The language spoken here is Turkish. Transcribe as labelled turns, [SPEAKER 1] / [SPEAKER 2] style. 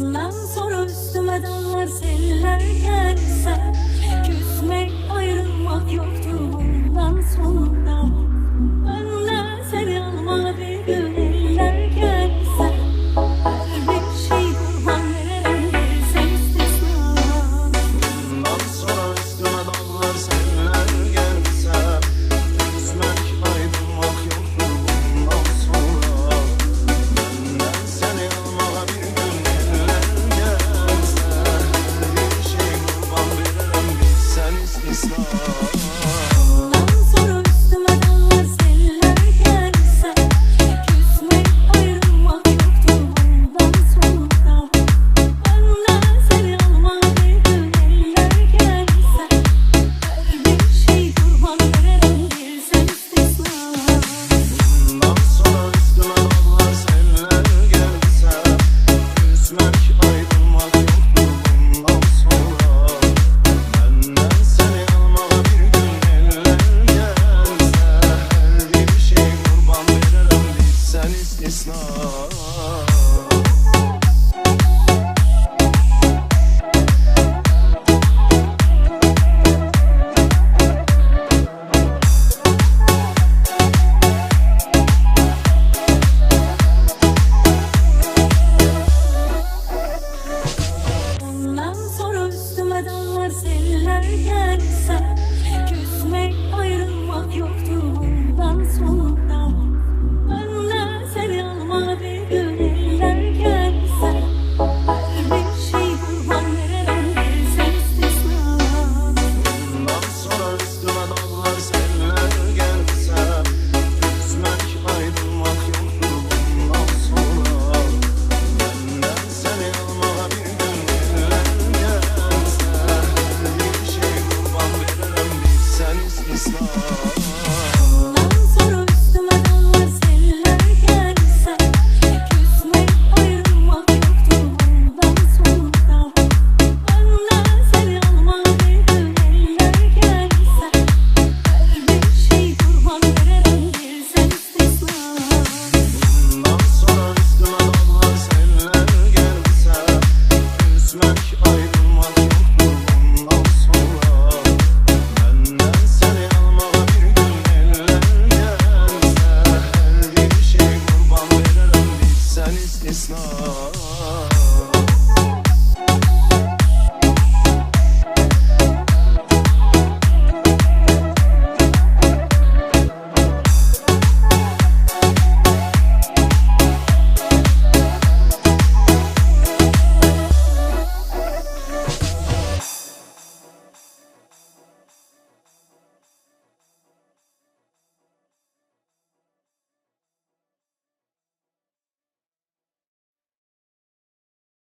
[SPEAKER 1] Bundan sonra üstüme dağlar seller gelsen Küsmek Yıllar sellerdense Küsmek ayrılmak yok.